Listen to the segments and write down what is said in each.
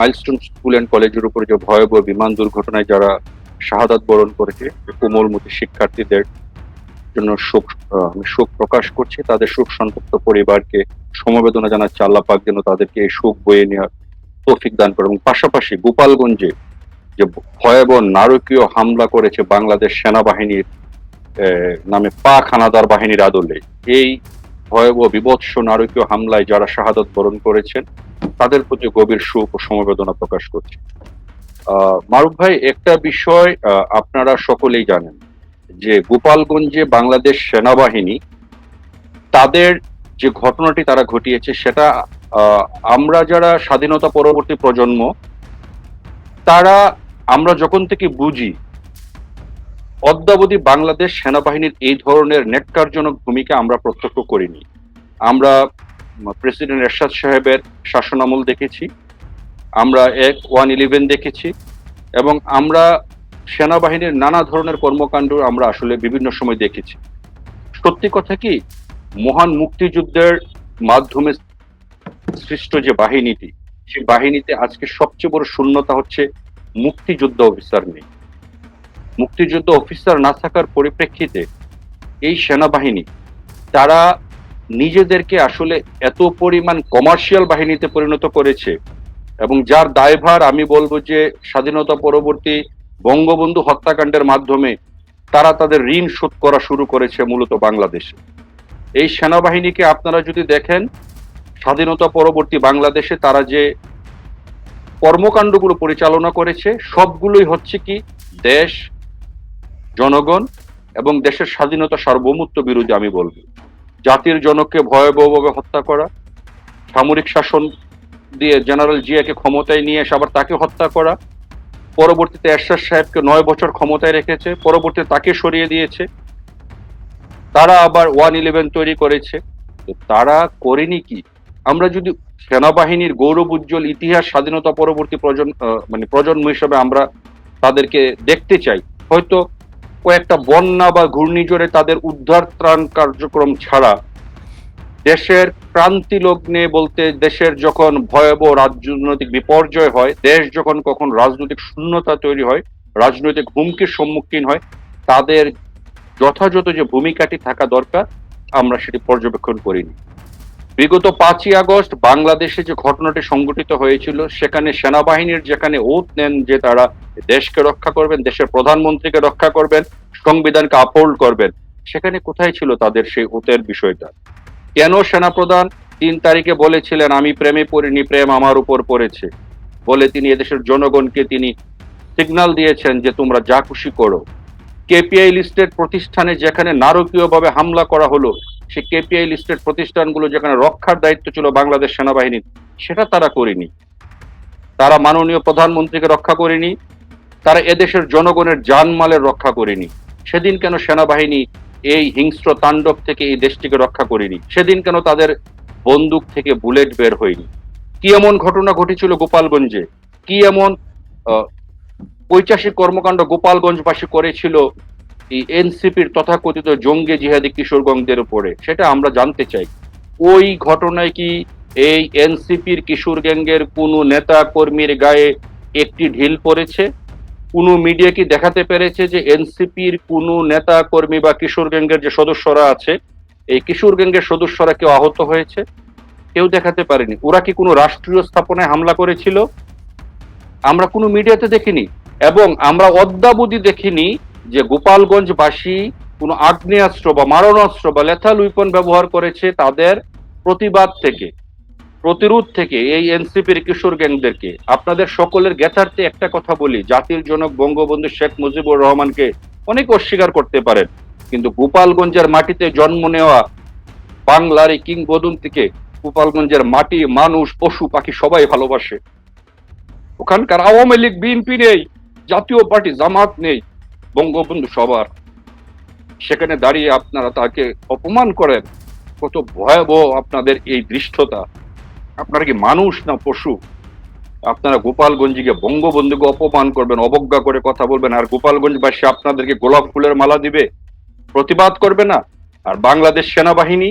Milestone school and কলেজের উপর যে ভয়াবহ বিমান দুর্ঘটনায় যারা শাহাদাত বরণ করেছে কোমলমতি শিক্ষার্থীদের জন্য শোক আমি শোক প্রকাশ করছি, তাদের শোক সন্তপ্ত পরিবারকে সমবেদনা জানাচ্ছি আল্লাহ পাক যেন তাদেরকে এই শোক বয়ে নেওয়ার তৌফিক দান করে এবং পাশাপাশি গোপালগঞ্জে যে ভয়াবহ নারকীয় হামলা করেছে বাংলাদেশ সেনাবাহিনীর নামে পাক হানাদার বাহিনীর আদলে, এই ভয়াবহ বিভৎস নারকীয় হামলায় যারা শাহাদত বরণ করেছেন, তাদের প্রতি গভীর শোক ও সমবেদনা প্রকাশ করছি। মারুফ ভাই, একটা বিষয় আপনারা সকলেই জানেন যে গোপালগঞ্জে বাংলাদেশ সেনাবাহিনী তাদের যে ঘটনাটি তারা ঘটিয়েছে, সেটা আমরা যারা স্বাধীনতা পরবর্তী প্রজন্ম, তারা, আমরা যখন থেকে বুঝি অদ্যাবধি বাংলাদেশ সেনাবাহিনীর এই ধরনের নেককারজনক ভূমিকা আমরা প্রত্যক্ষ করিনি। আমরা প্রেসিডেন্ট এরশাদ সাহেবের শাসনামল দেখেছি, আমরা এক ওয়ান ইলেভেন দেখেছি, এবং আমরা সেনাবাহিনীর নানা ধরনের কর্মকাণ্ড আমরা আসলে বিভিন্ন সময় দেখেছি। সত্যি কথা কি, মহান মুক্তিযুদ্ধের মাধ্যমে সৃষ্ট যে বাহিনীটি, সেই বাহিনীতে আজকে সবচেয়ে বড় শূন্যতা হচ্ছে মুক্তিযুদ্ধ অফিসার নেই মুক্তিযুদ্ধ অফিসার না থাকার পরিপ্রেক্ষিতে এই সেনাবাহিনী, তারা নিজেদেরকে আসলে এত পরিমাণ কমার্শিয়াল বাহিনীতে পরিণত করেছে এবং যার দায়ভার আমি বলব যে স্বাধীনতা পরবর্তী বঙ্গবন্ধু হত্যাকাণ্ডের মাধ্যমে তারা তাদের ঋণ শোধ করা শুরু করেছে মূলত বাংলাদেশে। এই সেনাবাহিনীকে আপনারা যদি দেখেন, স্বাধীনতা পরবর্তী বাংলাদেশে তারা যে কর্মকাণ্ডগুলো পরিচালনা করেছে, সবগুলোই হচ্ছে কি দেশ জনগণ এবং দেশের স্বাধীনতা সার্বভৌমত্ব বিরোধী আমি বলব। জাতির জনককে ভয়াবহভাবে হত্যা করা, সামরিক শাসন দিয়ে জেনারেল জিয়াকে ক্ষমতায় নিয়ে এসে আবার তাকে হত্যা করা, পরবর্তীতে এরশাদ সাহেবকে নয় বছর ক্ষমতায় রেখেছে, পরবর্তীতে তাকে সরিয়ে দিয়েছে, তারা আবার ওয়ান ইলেভেন তৈরি করেছে। তো তারা করেনি কি? আমরা যদি সেনাবাহিনীর গৌরব উজ্জ্বল ইতিহাস স্বাধীনতা পরবর্তী প্রজন্ম মানে প্রজন্ম হিসেবে আমরা তাদেরকে দেখতে চাই, হয়তো কয়েকটা বন্যা বা ঘূর্ণিঝড়ে তাদের উদ্ধার ত্রাণ কার্যক্রম ছাড়া দেশের ক্রান্তি লগ্নে বলতে দেশের যখন ভয়াবহ রাজনৈতিক বিপর্যয় হয়, দেশ যখন কখন রাজনৈতিক শূন্যতা তৈরি হয়, রাজনৈতিক হুমকির সম্মুখীন হয়, তাদের যথাযথ যে ভূমিকাটি থাকা দরকার, আমরা সেটি পর্যবেক্ষণ করিনি। বিগত পাঁচই আগস্ট বাংলাদেশে যে ঘটনাটি সংঘটিত হয়েছিল, সেখানে সেনাবাহিনীর যেখানে ওত নেন যে তারা দেশকে রক্ষা করবেন, দেশের প্রধানমন্ত্রীকে রক্ষা করবেন, সংবিধানকে আপহোল্ড করবেন, সেখানে কোথায় ছিল তাদের সেই ওতের বিষয়টা? কেন সেনাপ্রধান তিন তারিখে বলেছিলেন, আমি প্রেমে পড়িনি, প্রেম আমার উপর পড়েছে বলে তিনি এদেশের জনগণকে তিনি সিগন্যাল দিয়েছেন যে তোমরা যা খুশি করো। কেপিআই লিস্টেড প্রতিষ্ঠানে যেখানে নারকীয়ভাবে হামলা করা হলো সে কেপিআই লিস্টেড প্রতিষ্ঠানগুলো যেখানে রক্ষার দায়িত্ব ছিল বাংলাদেশ সেনাবাহিনীর সেটা তারা করেনি। তারা মাননীয় প্রধানমন্ত্রীকে রক্ষা করেনি, তারা এদেশের জনগণের জানমালের রক্ষা করেনি। সেদিন কেন সেনাবাহিনী এই হিংস্র তাণ্ডব থেকে এই দেশটিকে রক্ষা করেনি? সেদিন কেন তাদের বন্দুক থেকে বুলেট বের হয়নি? কি এমন ঘটনা ঘটেছিল গোপালগঞ্জে? কি এমন ঐতিহাসিক কর্মকাণ্ড গোপালগঞ্জবাসী করেছিল এই এনসিপির তথাকথিত জঙ্গি জিহাদি কিশোরগঞ্জদের উপরে, সেটা আমরা জানতে চাই। ওই ঘটনায় কি এই এনসিপির কিশোর গ্যাংয়ের কোনো নেতা কর্মীর গায়ে একটি ঢিল পড়েছে? কোনো মিডিয়া কি দেখাতে পেরেছে যে এনসিপির কোনো নেতা কর্মী বা কিশোর গ্যাংয়ের যে সদস্যরা আছে, এই কিশোর গ্যাংয়ের সদস্যরা কেউ আহত হয়েছে? কেউ দেখাতে পারেনি। ওরা কি কোনো রাষ্ট্রীয় স্থাপনায় হামলা করেছিল? আমরা কোনো মিডিয়াতে দেখিনি। এবং আমরা অদ্যাবধি দেখিনি যে গোপালগঞ্জবাসী কোনো আগ্নেয়াস্ত্র বা মারণাস্ত্র বা লেথাল উইপন ব্যবহার করেছে তাদের প্রতিবাদ থেকে, প্রতিরোধ থেকে এই এনসিপির কিশোর গ্যাংদেরকে আপনাদের সকলের জ্ঞাতার্থে একটা কথা বলি, জাতির জনক বঙ্গবন্ধু শেখ মুজিবুর রহমানকে অনেক অস্বীকার করতে পারেন, কিন্তু গোপালগঞ্জের মাটিতে জন্ম নেওয়া বাংলার এই কিংবদন্তিকে গোপালগঞ্জের মাটি মানুষ, পশু, পাখি সবাই ভালোবাসে। ওখানকার আওয়ামী লীগ, বিএনপি নেই, জাতীয় পার্টি, জামাত নেই। বঙ্গবন্ধু সবার। সেখানে দাঁড়িয়ে আপনারা তাকে অপমান করেন। কত ভয়াবহ আপনাদের এই দৃষ্টতা আপনারা কি মানুষ না পশু? আপনারা গোপালগঞ্জকে বঙ্গবন্ধুকে অপমান করবেন, অবজ্ঞা করে কথা বলবেন, আর গোপালগঞ্জবাসী আপনাদেরকে গোলাপ ফুলের মালা দিবে? প্রতিবাদ করবে না? আর বাংলাদেশ সেনাবাহিনী?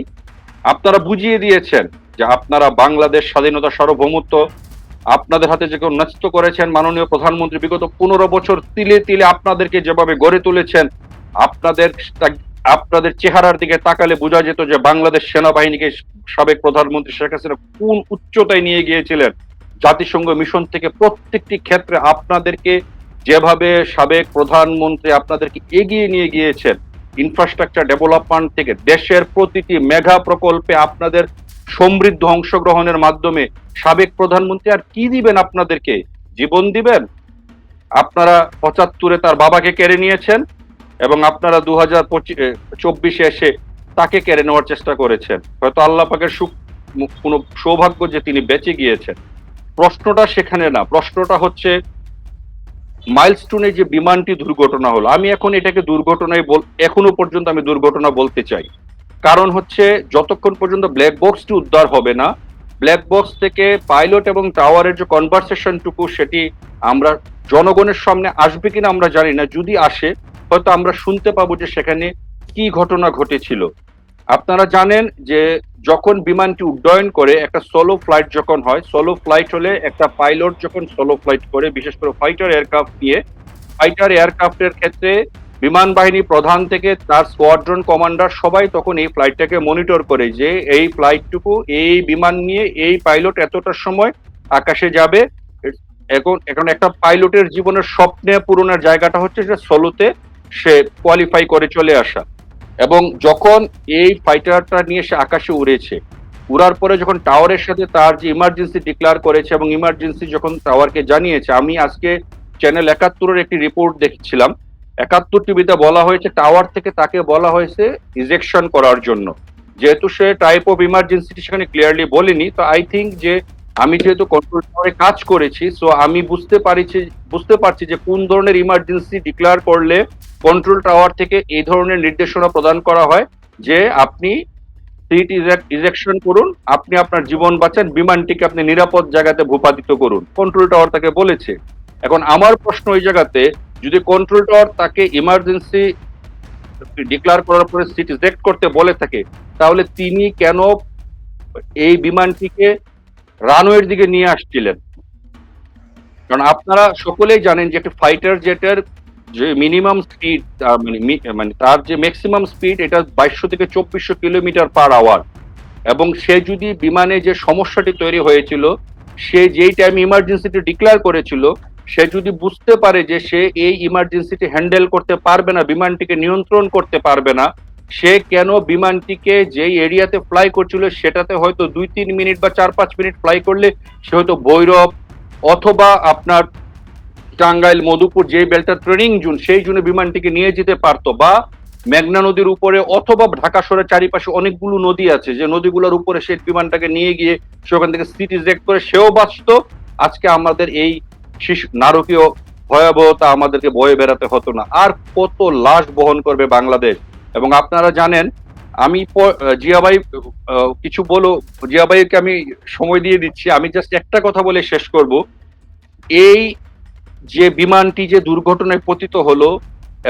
আপনারা বুঝিয়ে দিয়েছেন যে আপনারা বাংলাদেশ স্বাধীনতা সার্বভৌমত্ব আপনাদের হাতে যে কেউ ন্যস্ত করেছেন মাননীয় প্রধানমন্ত্রী, বিগত পনেরো বছর তিলে তিলে আপনাদেরকে যেভাবে গড়ে তুলেছেন, আপনাদের আপনাদের চেহারার দিকে তাকালে বোঝা যেত যে বাংলাদেশ সেনাবাহিনীকে সাবেক প্রধানমন্ত্রী শেখ হাসিনা কোন উচ্চতায় নিয়ে গিয়েছিলেন। জাতিসংঘ মিশন থেকে প্রত্যেকটি ক্ষেত্রে আপনাদেরকে যেভাবে সাবেক প্রধানমন্ত্রী আপনাদেরকে এগিয়ে নিয়ে গিয়েছেন ইনফ্রাস্ট্রাকচার ডেভেলপমেন্ট থেকে দেশের প্রতিটি মেগা প্রকল্পে আপনাদের সমৃদ্ধ অংশগ্রহণের মাধ্যমে সাবেক প্রধানমন্ত্রী আর কি দিবেন আপনাদেরকে? জীবন দিবেন? আপনারা পঁচাত্তরে তার বাবাকে কেড়ে নিয়েছেন এবং আপনারা দু হাজার চব্বিশে এসে তাকে কেড়ে নেওয়ার চেষ্টা করেছেন। হয়তো আল্লাহ পাকের সুখ কোনো সৌভাগ্য যে তিনি বেঁচে গিয়েছেন। প্রশ্নটা সেখানে না, প্রশ্নটা হচ্ছে মাইলস্টোনে যে বিমানটি দুর্ঘটনা হলো, আমি এখন এটাকে দুর্ঘটনায় বল, এখনও পর্যন্ত আমি দুর্ঘটনা বলতে চাই। কারণ হচ্ছে যতক্ষণ পর্যন্ত ব্ল্যাক বক্সটি উদ্ধার হবে না ব্ল্যাক বক্স থেকে পাইলট এবং টাওয়ারের যে কনভারসেশনটুকু সেটি আমরা জনগণের সামনে আসবে কিনা আমরা জানি না। যদি আসে, হয়তো আমরা শুনতে পাবো যে সেখানে কি ঘটনা ঘটেছিল। আপনারা জানেন যে যখন বিমানটি উড্ডয়ন করে, একটা সোলো ফ্লাইট যখন হয় সোলো ফ্লাইট হলে একটা পাইলট যখন সোলো ফ্লাইট করে, বিশেষ করে ফাইটার এয়ারক্রাফট নিয়ে ফাইটার এয়ারক্রাফটের ক্ষেত্রে বিমান বাহিনী প্রধান থেকে তার স্কোয়াড্রন কমান্ডার সবাই তখন এই ফ্লাইটটাকে মনিটর করে যে এই ফ্লাইটটুকু এই বিমান নিয়ে এই পাইলট এতটার সময় আকাশে যাবে। এখন এখন একটা পাইলটের জীবনের স্বপ্নে পূরণের জায়গাটা হচ্ছে যে সোলোতে সে কোয়ালিফাই করে চলে আসা। এবং যখন এই ফাইটারটা নিয়ে সে আকাশে উড়েছে, উড়ার পরে যখন টাওয়ারের সাথে তার যে ইমার্জেন্সি ডিক্লার করেছে এবং ইমার্জেন্সি যখন টাওয়ারকে জানিয়েছে, আমি আজকে চ্যানেল একাত্তরের একটি রিপোর্ট দেখছিলাম। একাত্তর টিভিতে বলা হয়েছে, টাওয়ার থেকে তাকে বলা হয়েছে ইজেকশন করার জন্য। যেহেতু সে টাইপ অফ ইমার্জেন্সিটি সেখানে ক্লিয়ারলি বলেনি, তো আই থিঙ্ক যে আমি যেহেতু কন্ট্রোল টাওয়ারে কাজ করেছি সো আমি বুঝতে পারছি বুঝতে পারছি যে কোন ধরনের ইমার্জেন্সি ডিক্লেয়ার করলে কন্ট্রোল টাওয়ার থেকে এই ধরনের নির্দেশনা প্রদান করা হয়, যে আপনি সিট ইজেকশন করুন, আপনি আপনার জীবন বাঁচান, বিমানটিকে আপনি নিরাপদ জায়গাতে ভূপাতিত করুন। কন্ট্রোল টাওয়ার তাকে বলেছে। এখন আমার প্রশ্ন ওই জায়গাতে যদি কন্ট্রোল টাওয়ার তাকে ইমার্জেন্সি ডিক্লার করার পরে সিট ইজেক্ট করতে বলে থাকে, তাহলে তিনি কেন এই বিমানটিকে রানওয়ের দিকে নিয়ে আসছিলেন? কারণ আপনারা সকলেই জানেন যে একটা ফাইটার জেটের যে মিনিমাম স্পিড মানে মানে তার যে ম্যাক্সিমাম স্পিড এটা বাইশশো থেকে চব্বিশশো কিলোমিটার পার আওয়ার এবং সে যদি বিমানে যে সমস্যাটি তৈরি হয়েছিল, সে যেই টাইম ইমার্জেন্সিটি ডিক্লেয়ার করেছিল সে যদি বুঝতে পারে যে সে এই ইমার্জেন্সিটি হ্যান্ডেল করতে পারবে না, বিমানটিকে নিয়ন্ত্রণ করতে পারবে না, সে কেন বিমানটিকে যেই এরিয়াতে ফ্লাই করছিল সেটাতে হয়তো দুই তিন মিনিট বা চার পাঁচ মিনিট ফ্লাই করলে সে হয়তো ভৈরব অথবা আপনার টাঙ্গাইল, মধুপুর যে বেলটা ট্রেনিং জোন সেই জোনে বিমানটিকে নিয়ে যেতে পারতো বা মেঘনা নদীর উপরে অথবা ঢাকা শহরের চারিপাশে অনেকগুলো নদী আছে, যে নদীগুলোর উপরে সে বিমানটাকে নিয়ে গিয়ে সে ওখান থেকে সিটি করে সেও বাঁচত। আজকে আমাদের এই শিশু, নারকীয় ভয়াবহতা আমাদেরকে বয়ে বেড়াতে হতো না। আর কত লাশ বহন করবে বাংলাদেশ? এবং আপনারা জানেন, আমি জিয়াবাই কিছু বলো, জিয়াবাইকে আমি সময় দিয়ে দিচ্ছি। আমি জাস্ট একটা কথা বলে শেষ করব। এই যে বিমানটি যে দুর্ঘটনায় পতিত হলো,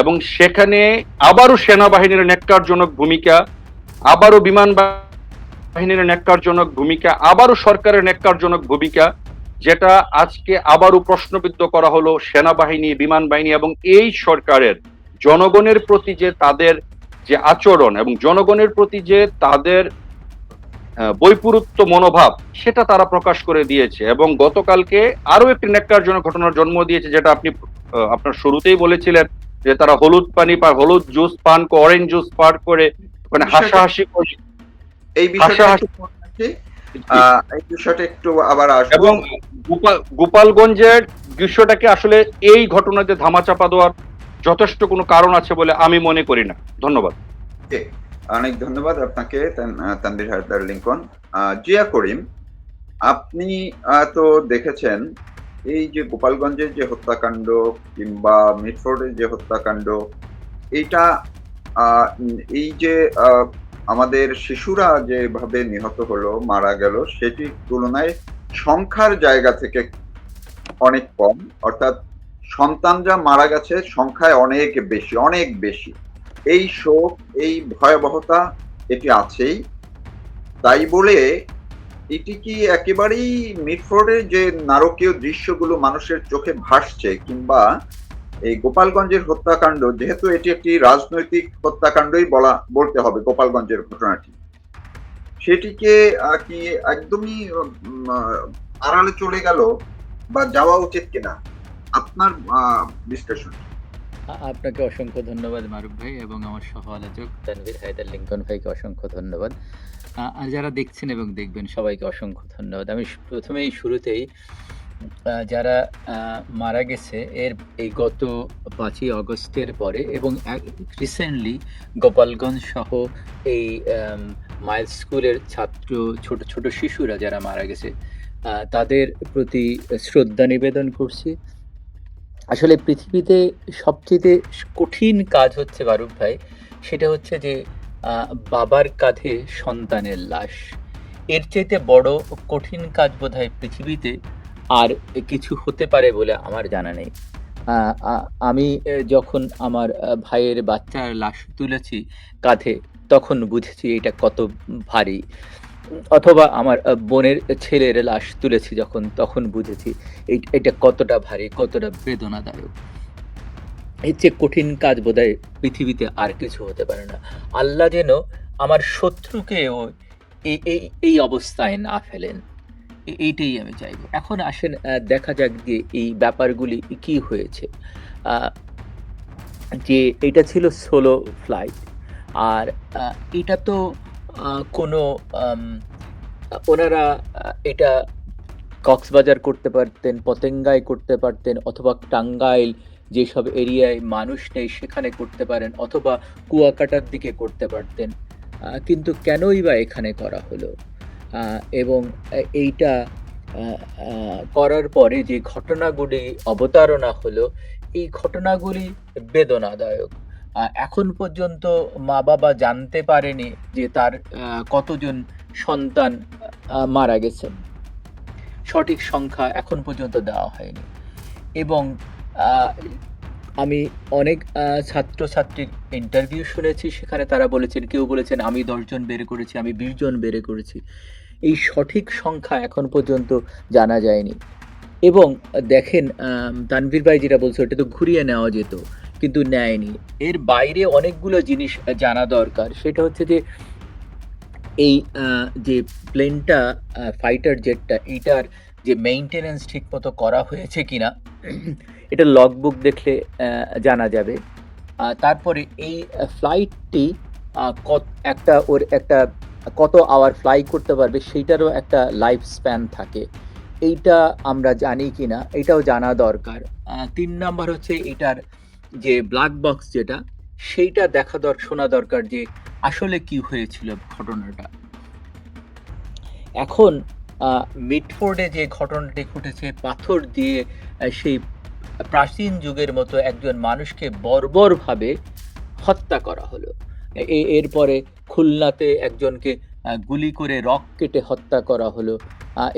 এবং সেখানে আবারও সেনাবাহিনীর ন্যাক্কারজনক ভূমিকা, আবারও বিমান বাহিনীর ন্যাক্কারজনক ভূমিকা, আবারও সরকারের ন্যাক্কারজনক ভূমিকা যেটা আজকে আবারও প্রশ্নবিদ্ধ করা হলো সেনাবাহিনী বিমান বাহিনী এবং এই সরকারের জনগণের প্রতি যে তাদের যে আচরণ এবং জনগণের প্রতি যে তাদের বৈপুরুত্ব মনোভাব সেটা তারা প্রকাশ করে দিয়েছে এবং গতকালকে আরও একটি ন্যাক্কারজনক ঘটনার জন্ম দিয়েছে যেটা আপনি আপনার শুরুতেই বলেছিলেন যে তারা হলুদ পানি বা হলুদ জুস পান করে অরেঞ্জ জুস পান করে মানে হাসাহাসি করে এই বিষয়টা একটু আবার আসব। এবং গোপালগঞ্জের দৃশ্যটাকে আসলে এই ঘটনাতে ধামাচাপা দেওয়ার যথেষ্ট কোনো কারণ আছে বলে আমি মনে করি না। ধন্যবাদ। অনেক ধন্যবাদ আপনাকে তানবির হায়দার লিঙ্কন। জিয়া করিম আপনি তো দেখেছেন এই যে গোপালগঞ্জের যে হত্যাকাণ্ড কিংবা মিটফোর্ডের যে হত্যাকাণ্ড এইটা এই যে আমাদের শিশুরা যেভাবে নিহত হলো, মারা গেল সেটির তুলনায় সংখ্যার জায়গা থেকে অনেক কম। অর্থাৎ সন্তানরা মারা গেছে সংখ্যায় অনেক বেশি অনেক বেশি। এই শোক, এই ভয়াবহতা এটি আছেই। তাই বলে এটি কি একেবারেই মিটফোর্ডের যে নারকীয় দৃশ্যগুলো মানুষের চোখে ভাসছে কিংবা এই গোপালগঞ্জের হত্যাকাণ্ড, যেহেতু এটি একটি রাজনৈতিক হত্যাকাণ্ডই বলা, বলতে হবে গোপালগঞ্জের ঘটনাটি। সেটিকে কি একদমই আড়ালে চলে গেল বা যাওয়া উচিত কিনা? আপনার বিশ্লেষণ। আপনাকে অসংখ্য ধন্যবাদ মারুফ ভাই এবং আমার সহ আলোচক তানভীর হায়দার লিঙ্কন ভাইকে অসংখ্য ধন্যবাদ। আর যারা দেখছেন এবং দেখবেন সবাইকে অসংখ্য ধন্যবাদ। আমি প্রথমেই শুরুতেই যারা মারা গেছে, এর এই গত পাঁচই অগস্টের পরে এবং রিসেন্টলি গোপালগঞ্জ সহ এই মাইল স্কুলের ছাত্র, ছোট ছোট শিশুরা যারা মারা গেছে তাদের প্রতি শ্রদ্ধা নিবেদন করছি। আসলে পৃথিবীতে সবচেয়ে কঠিন কাজ হচ্ছে, বারুক ভাই, সেটা হচ্ছে যে বাবার কাঁধে সন্তানের লাশ। এর চাইতে বড় কঠিন কাজ বোধহয় পৃথিবীতে আর কিছু হতে পারে বলে আমার জানা নেই। আমি যখন আমার ভাইয়ের বাচ্চার লাশ তুলেছি কাঁধে, তখন বুঝেছি এটা কত ভারী। অথবা আমার বোনের ছেলের লাশ তুলেছি যখন, তখন বুঝেছি এটা কতটা ভারী, কতটা বেদনাদায়ক। এর চেয়ে কঠিন কাজ বোধহয় পৃথিবীতে আর কিছু হতে পারে না। আল্লাহ যেন আমার শত্রুকেও এই এই অবস্থায় না ফেলেন। এইটাই আমি চাইব। এখন আসেন দেখা যাক যে এই ব্যাপারগুলি কি হয়েছে। যে এটা ছিল সোলো ফ্লাইট, আর এটা তো কোনো ওনারা এটা কক্সবাজার করতে পারতেন, পতেঙ্গায় করতে পারতেন, অথবা টাঙ্গাইল যেসব এরিয়ায় মানুষ নেই সেখানে করতে পারেন, অথবা কুয়াকাটার দিকে করতে পারতেন। কিন্তু কেনই বা এখানে করা হলো? এবং এইটা করার পরে যে ঘটনাগুলি অবতারণা হলো, এই ঘটনাগুলি বেদনাদায়ক। এখন পর্যন্ত মা বাবা জানতে পারেনি যে তার কতজন সন্তান মারা গেছেন। সঠিক সংখ্যা এখন পর্যন্ত দেওয়া হয়নি। এবং আমি অনেক ছাত্রছাত্রীর ইন্টারভিউ শুনেছি, সেখানে তারা বলেছেন, কেউ বলেছেন, আমি দশজন বের করেছি, আমি বিশ জন বের করেছি। এই সঠিক সংখ্যা এখন পর্যন্ত জানা যায়নি। এবং দেখেন তানভীর ভাই যেটা বলছে, ওটা তো ঘুরিয়ে নেওয়া যেত, কিন্তু নেয়নি। এর বাইরে অনেকগুলো জিনিস জানা দরকার। সেটা হচ্ছে যে, এই যে প্লেনটা ফাইটার জেটটা এইটার যে মেইনটেনেন্স ঠিকমতো করা হয়েছে কি না এটা লগবুক দেখলে জানা যাবে। তারপরে এই ফ্লাইটটি কত, একটা ওর একটা কত আওয়ার ফ্লাই করতে পারবে সেইটারও একটা লাইফ স্প্যান থাকে। এইটা আমরা জানি কিনা, এটাও জানা দরকার। তিন নাম্বার হচ্ছে এটার যে ব্ল্যাক বক্স যেটা, সেইটা দেখা দর, শোনা দরকার যে আসলে কি হয়েছিল ঘটনাটা। এখন মিডফোর্ডে যে ঘটনাটি ঘটেছে, পাথর দিয়ে সেই প্রাচীন যুগের মতো একজন মানুষকে বর্বরভাবে হত্যা করা হলো। এরপরে খুলনাতে একজনকে গুলি করে রক কেটে হত্যা করা হলো।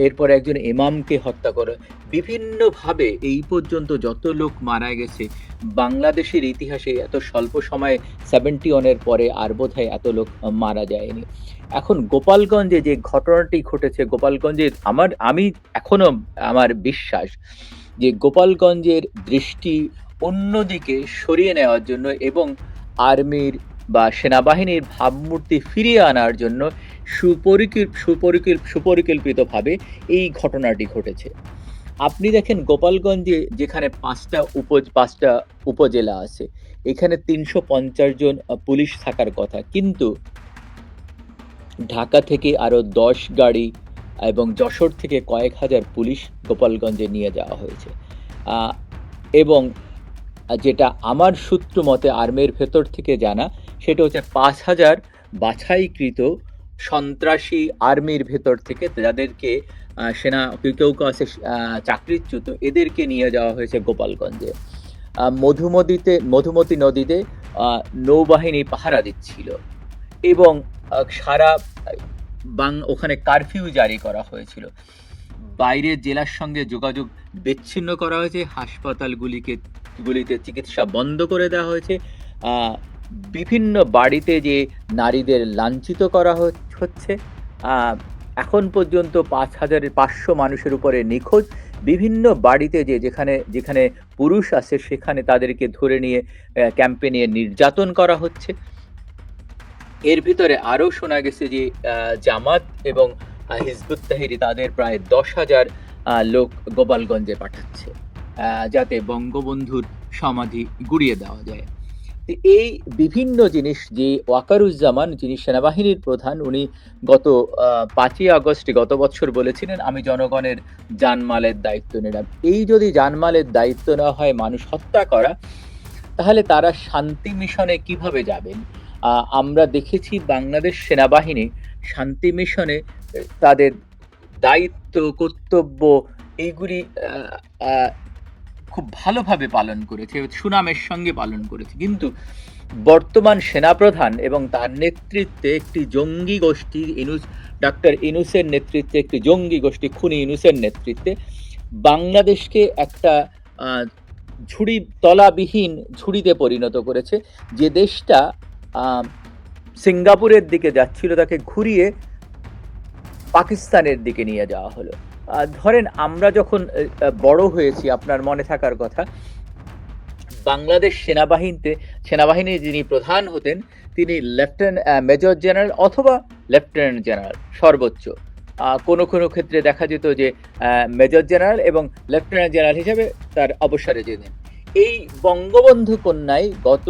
এরপরে একজন ইমামকে হত্যা করা। বিভিন্নভাবে এই পর্যন্ত যত লোক মারা গেছে, বাংলাদেশের ইতিহাসে এত স্বল্প সময়ে সেভেন্টি ওয়ানের পরে আর বোধহয় এত লোক মারা যায়নি। এখন গোপালগঞ্জে যে ঘটনাটি ঘটেছে গোপালগঞ্জে আমার, আমি এখনও আমার বিশ্বাস যে গোপালগঞ্জের দৃষ্টি অন্যদিকে সরিয়ে নেওয়ার জন্য এবং আর্মির বা সেনাবাহিনীর ভাবমূর্তি ফিরিয়ে আনার জন্য সুপরিকল্প সুপরিকল্প সুপরিকল্পিতভাবে এই ঘটনাটি ঘটেছে। আপনি দেখেন গোপালগঞ্জে যেখানে পাঁচটা উপ পাঁচটা উপজেলা আছে, এখানে তিনশো পঞ্চাশ জন পুলিশ থাকার কথা। কিন্তু ঢাকা থেকে আরও দশ গাড়ি এবং যশোর থেকে কয়েক হাজার পুলিশ গোপালগঞ্জে নিয়ে যাওয়া হয়েছে। এবং যেটা আমার সূত্র মতে আর্মির ভেতর থেকে জানা সেটা হচ্ছে পাঁচ হাজার বাছাইকৃত সন্ত্রাসী আর্মির ভেতর থেকে যাদেরকে সেনা, কেউ কেউ আছে চাকরিচ্যুত, এদেরকে নিয়ে যাওয়া হয়েছে গোপালগঞ্জে। মধুমতিতে মধুমতি নদীতে নৌবাহিনী পাহারা দিচ্ছিল। এবং সারা, বাং, ওখানে কারফিউ জারি করা হয়েছিল। বাইরের জেলার সঙ্গে যোগাযোগ বিচ্ছিন্ন করা হয়েছে, হাসপাতালগুলিকে, গুলিতে চিকিৎসা বন্ধ করে দেওয়া হয়েছে। বিভিন্ন বাড়িতে যে নারীদের লাঞ্ছিত করা হচ্ছে এখন পর্যন্ত পাঁচ হাজারের পাঁচশো মানুষের উপরে নিখোঁজ। বিভিন্ন বাড়িতে যে যেখানে যেখানে পুরুষ আছে সেখানে তাদেরকে ধরে নিয়ে ক্যাম্পে নিয়ে নির্যাতন করা হচ্ছে। এর ভিতরে আরও শোনা গেছে যে জামাত এবং হিজবুত তাহিরি তাদের প্রায় দশ হাজার লোক গোপালগঞ্জে পাঠাচ্ছে যাতে বঙ্গবন্ধুর সমাধি গুড়িয়ে দেওয়া যায়। এই বিভিন্ন জিনিস, যে ওয়াকারুজ্জামান, যিনি সেনাবাহিনীর প্রধান, উনি গত পাঁচই আগস্ট গত বছর বলেছিলেন, আমি জনগণের জানমালের দায়িত্ব নিলাম। এই যদি জানমালের দায়িত্ব নেওয়া হয়, মানুষ হত্যা করা, তাহলে তারা শান্তি মিশনে কীভাবে যাবেন? আমরা দেখেছি বাংলাদেশ সেনাবাহিনী শান্তি মিশনে, তাদের দায়িত্ব, কর্তব্য, এইগুলি খুব ভালোভাবে পালন করেছে, সুনামের সঙ্গে পালন করেছে। কিন্তু বর্তমান সেনাপ্রধান এবং তার নেতৃত্বে একটি জঙ্গি গোষ্ঠী, ইনুস, ডাক্তার ইনুসের নেতৃত্বে একটি জঙ্গি গোষ্ঠী, খুনি ইনুসের নেতৃত্বে, বাংলাদেশকে একটা ঝুড়ি, তলাবিহীন ঝুড়িতে পরিণত করেছে। যে দেশটা সিঙ্গাপুরের দিকে যাচ্ছিল, তাকে ঘুরিয়ে পাকিস্তানের দিকে নিয়ে যাওয়া হলো। ধরেন আমরা যখন বড় হয়েছি, আপনার মনে থাকার কথা, বাংলাদেশ সেনাবাহিনীতে, সেনাবাহিনীর যিনি প্রধান হতেন, তিনি লেফটেন্যান্ট মেজর জেনারেল অথবা লেফটেন্যান্ট জেনারেল সর্বোচ্চ। কোনো কোনো ক্ষেত্রে দেখা যেত যে মেজর জেনারেল এবং লেফটেন্যান্ট জেনারেল হিসেবে তার অবসরে যেতেন। এই বঙ্গবন্ধু কন্যায় গত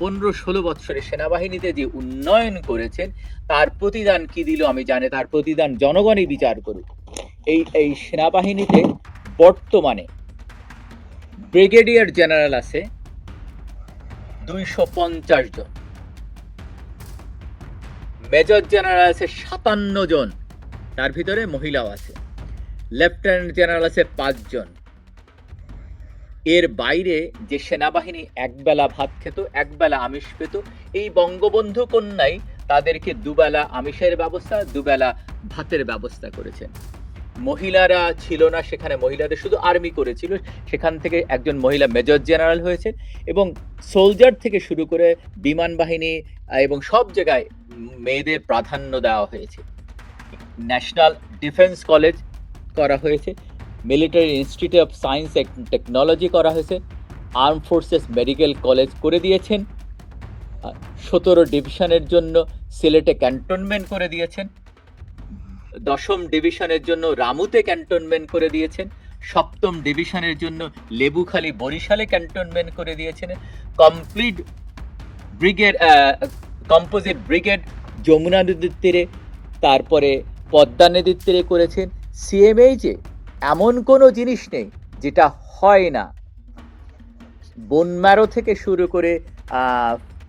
পনেরো ষোলো বৎসরে সেনাবাহিনীতে যে উন্নয়ন করেছেন, তার প্রতিদান কি দিল আমি জানি, তার প্রতিদান জনগণই বিচার করুক। এই এই সেনাবাহিনীতে বর্তমানে ব্রিগেডিয়ার জেনারেল আছে দুইশো পঞ্চাশ জন। মেজর জেনারেল আছে সাতান্ন জন। তার ভিতরে মহিলাও আছে। লেফটেন্যান্ট জেনারেল আছে পাঁচজন এর বাইরে যে সেনাবাহিনী একবেলা ভাত খেত, একবেলা আমিষ পেত, এই বঙ্গবন্ধু কন্যাই তাদেরকে দুবেলা আমিষের ব্যবস্থা, দুবেলা ভাতের ব্যবস্থা করেছেন। মহিলারা ছিল না, সেখানে মহিলাদের শুধু আর্মি করেছিল। সেখান থেকে একজন মহিলা মেজর জেনারেল হয়েছে এবং সোলজার থেকে শুরু করে বিমান বাহিনী এবং সব জায়গায় মেয়েদের প্রাধান্য দেওয়া হয়েছে। ন্যাশনাল ডিফেন্স কলেজ করা হয়েছে military institute of science and technology করা হয়েছে আর্ম ফোর্সেস মেডিকেল কলেজ করে দিয়েছেন সতেরো ডিভিশনের জন্য সিলেটে ক্যান্টনমেন্ট করে দিয়েছেন। দশম ডিভিশনের জন্য রামুতে ক্যান্টনমেন্ট করে দিয়েছেন, সপ্তম ডিভিশনের জন্য লেবুখালী বরিশালে ক্যান্টনমেন্ট করে দিয়েছেন, complete brigade composite brigade Jamuna নদীর তীরে, তারপরে পদ্মা নদীর তীরে করেছেন। সিএমএইচে এমন কোনো জিনিস নেই যেটা হয় না। বোন ম্যারো থেকে শুরু করে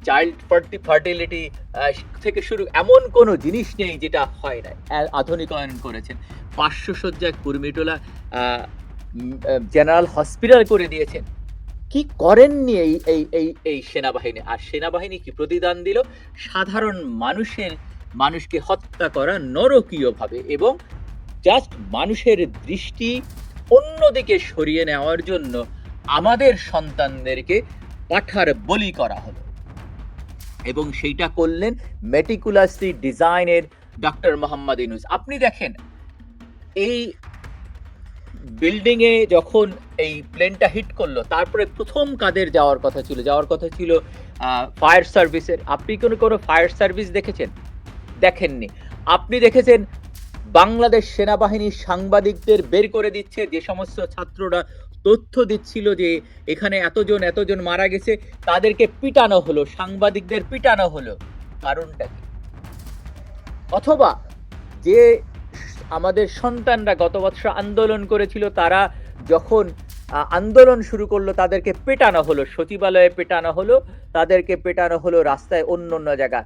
চাইল্ড ফার্টিলিটি থেকে শুরু এমন কোনো জিনিস নেই যেটা হয় না আধুনিকায়ন করেছেন। পাঁচশো শয্যায় কুর্মিটোলা জেনারেল হসপিটাল করে দিয়েছেন। কি করেননি এই এই এই এই সেনাবাহিনী? আর সেনাবাহিনী কি প্রতিদান দিল? সাধারণ মানুষের, মানুষকে হত্যা করা নরকীয়ভাবে এবং জাস্ট মানুষের দৃষ্টি অন্যদিকে সরিয়ে নেওয়ার জন্য আমাদের সন্তানদেরকে পাঠার বলি করা হলো। এবং সেইটা করলেন মেটিকুলাসলি ডিজাইনের ডক্টর মোহাম্মদ ইনুস আপনি দেখেন, এই বিল্ডিংয়ে যখন এই প্লেনটা হিট করল, তারপরে প্রথম কাদের যাওয়ার কথা ছিল? যাওয়ার কথা ছিল ফায়ার সার্ভিসের আপনি কোনো কোনো ফায়ার সার্ভিস দেখেছেন? দেখেননি। আপনি দেখেছেন বাংলাদেশ সেনাবাহিনী সাংবাদিকদের বের করে দিচ্ছে যে সমস্ত ছাত্ররা তথ্য দিচ্ছিল যে এখানে এতজন এতজন মারা গেছে, তাদেরকে পিটানো হলো, সাংবাদিকদের পিটানো হলো। কারণটা কি? অথবা যে আমাদের সন্তানরা গত বছর আন্দোলন করেছিল, তারা যখন আন্দোলন শুরু করল, তাদেরকে পেটানো হলো, সচিবালয়ে পেটানো হলো, তাদেরকে পেটানো হলো রাস্তায় অন্য অন্য জায়গা।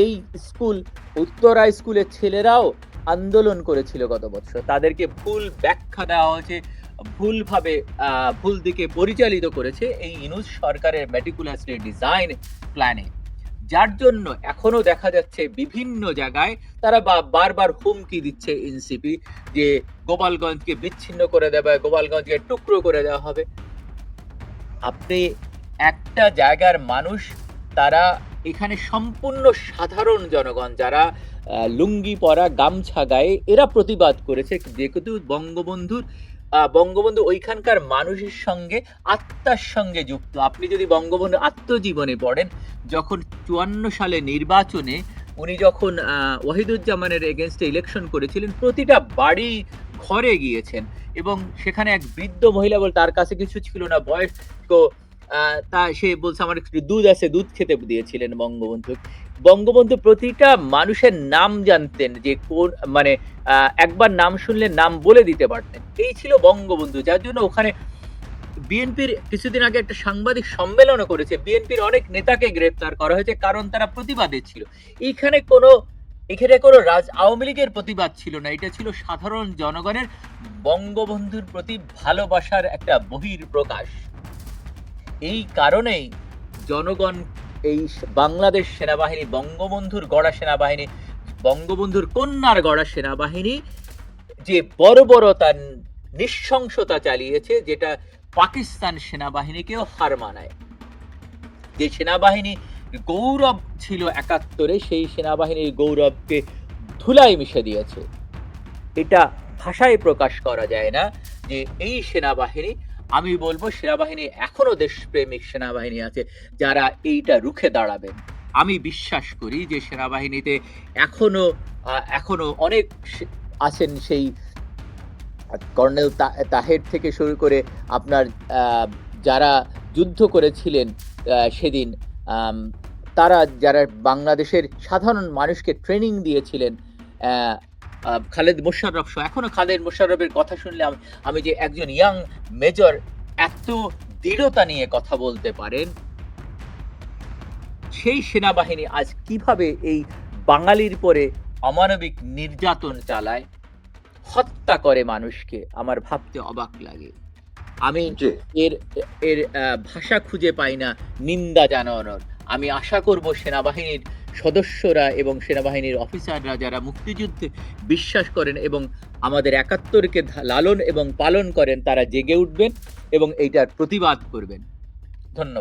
এই স্কুল, উত্তরা স্কুলের ছেলেরাও আন্দোলন করেছিল গত বছর। তাদেরকে ভুল ব্যাখ্যা দেওয়া হয়েছে ভুলভাবে ভুল দিকে পরিচালিত করেছে এই ইনুস সরকারের মেটিকুলাসলি ডিজাইন প্ল্যানে যার জন্য এখনও দেখা যাচ্ছে বিভিন্ন জায়গায় তারা বা- বারবার হুমকি দিচ্ছে এনসিপি যে গোপালগঞ্জকে বিচ্ছিন্ন করে দেবে, গোপালগঞ্জকে টুকরো করে দেওয়া হবে। আপনি একটা জায়গার মানুষ, তারা এখানে সম্পূর্ণ সাধারণ জনগণ যারা লুঙ্গি পরা, গামছা গায়ে, এরা প্রতিবাদ করেছে। যেহেতু বঙ্গবন্ধুর বঙ্গবন্ধু ওইখানকার মানুষের সঙ্গে, আত্মার সঙ্গে যুক্ত। আপনি যদি বঙ্গবন্ধু আত্মজীবনে পড়েন, যখন চুয়ান্ন সালে নির্বাচনে উনি যখন ওয়াহিদুজ্জামানের এগেনস্টে ইলেকশন করেছিলেন, প্রতিটা বাড়ি ঘরে গিয়েছেন এবং সেখানে এক বৃদ্ধ মহিলা বল, তার কাছে কিছু ছিল না, বয়স্ক তা সে বলছে, আমার একটু দুধ আছে, দুধ খেতে দিয়েছিলেন বঙ্গবন্ধু। বঙ্গবন্ধু প্রতিটা মানুষের নাম জানতেন যে কোন মানে একবার নাম শুনলে নাম বলে দিতে পারতেন। এই ছিল বঙ্গবন্ধু, যার জন্য ওখানে বিএনপির কিছুদিন আগে একটা সাংবাদিক সম্মেলনও করেছে। বিএনপির অনেক নেতাকে গ্রেপ্তার করা হয়েছে, কারণ তারা প্রতিবাদে ছিল। এইখানে কোনো, এখানে কোনো রাজ, আওয়ামী লীগের প্রতিবাদ ছিল না। এটা ছিল সাধারণ জনগণের বঙ্গবন্ধুর প্রতি ভালোবাসার একটা বহির প্রকাশ এই কারণেই জনগণ এই বাংলাদেশ সেনাবাহিনী, বঙ্গবন্ধুর গড়া সেনাবাহিনী, বঙ্গবন্ধুর কন্যার গড়া সেনাবাহিনী যে বর্বরতা, নৃশংসতা চালিয়েছে, যেটা পাকিস্তান সেনাবাহিনীকেও হার মানায়। যে সেনাবাহিনী গৌরব ছিল একাত্তরে, সেই সেনাবাহিনীর গৌরবকে ধুলাই মিশে দিয়েছে। এটা ভাষায় প্রকাশ করা যায় না যে এই সেনাবাহিনী আমি বলব, সেনাবাহিনী এখনও দেশপ্রেমিক সেনাবাহিনী আছে যারা এইটা রুখে দাঁড়াবেন। আমি বিশ্বাস করি যে সেনাবাহিনীতে এখনও এখনও অনেক আছেন সেই কর্নেল তাহের থেকে শুরু করে আপনার যারা যুদ্ধ করেছিলেন সেদিন তারা যারা বাংলাদেশের সাধারণ মানুষকে ট্রেনিং দিয়েছিলেন খালেদ মোশাররফ সহ। এখনও খালেদ মোশাররফের কথা শুনলে আমি যে একজন ইয়াং মেজর এত দৃঢ়তা নিয়ে কথা বলতে পারেন সেই সেনাবাহিনী আজ কীভাবে এই বাঙালির পরে অমানবিক নির্যাতন চালায় হত্যা করে মানুষকে আমার ভাবতে অবাক লাগে। আমি এর এর আহ, ভাষা খুঁজে পাই না নিন্দা জানানোর। আমি আশা করব সেনাবাহিনীর সদস্যরা এবং সেনাবাহিনীর অফিসাররা যারা মুক্তিযুদ্ধে বিশ্বাস করেন এবং আমাদের একাত্তরকে লালন এবং পালন করেন, তারা জেগে উঠবেন এবং এইটার প্রতিবাদ করবেন। ধন্যবাদ।